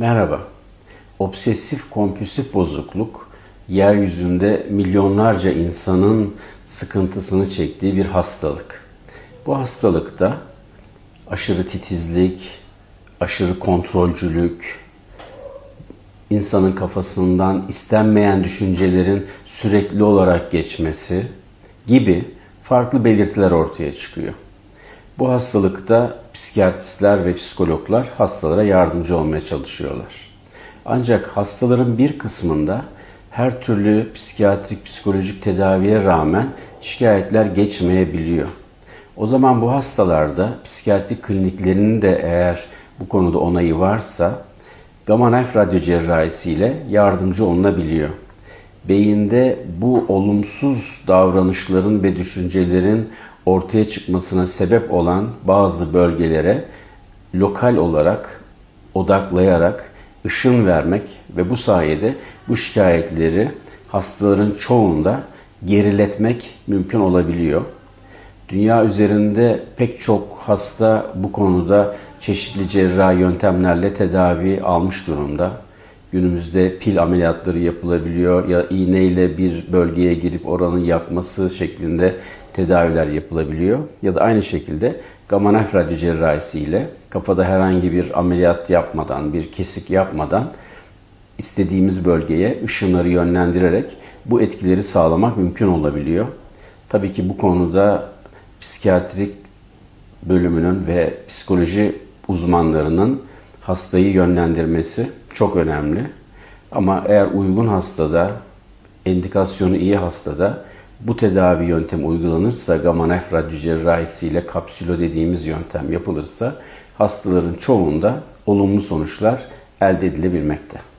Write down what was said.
Merhaba. Obsesif kompulsif bozukluk yeryüzünde milyonlarca insanın sıkıntısını çektiği bir hastalık. Bu hastalıkta aşırı titizlik, aşırı kontrolcülük, insanın kafasından istenmeyen düşüncelerin sürekli olarak geçmesi gibi farklı belirtiler ortaya çıkıyor. Bu hastalıkta psikiyatristler ve psikologlar hastalara yardımcı olmaya çalışıyorlar. Ancak hastaların bir kısmında her türlü psikiyatrik psikolojik tedaviye rağmen şikayetler geçmeyebiliyor. O zaman bu hastalarda psikiyatrik kliniklerinin de eğer bu konuda onayı varsa gamma knife radyo cerrahisi ile yardımcı olunabiliyor. Beyinde bu olumsuz davranışların ve düşüncelerin ortaya çıkmasına sebep olan bazı bölgelere lokal olarak odaklayarak ışın vermek ve bu sayede bu şikayetleri hastaların çoğunda geriletmek mümkün olabiliyor. Dünya üzerinde pek çok hasta bu konuda çeşitli cerrahi yöntemlerle tedavi almış durumda. Günümüzde pil ameliyatları yapılabiliyor ya iğneyle bir bölgeye girip oranın yapması şeklinde tedaviler yapılabiliyor. Ya da aynı şekilde gamma knife radyo cerrahisi kafada herhangi bir ameliyat yapmadan, bir kesik yapmadan istediğimiz bölgeye ışınları yönlendirerek bu etkileri sağlamak mümkün olabiliyor. Tabii ki bu konuda psikiyatrik bölümünün ve psikoloji uzmanlarının hastayı yönlendirmesi çok önemli. Ama eğer uygun hastada, indikasyonu iyi hastada bu tedavi yöntemi uygulanırsa gamma knife radyo cerrahisi ile kapsülo dediğimiz yöntem yapılırsa hastaların çoğunda olumlu sonuçlar elde edilebilmekte.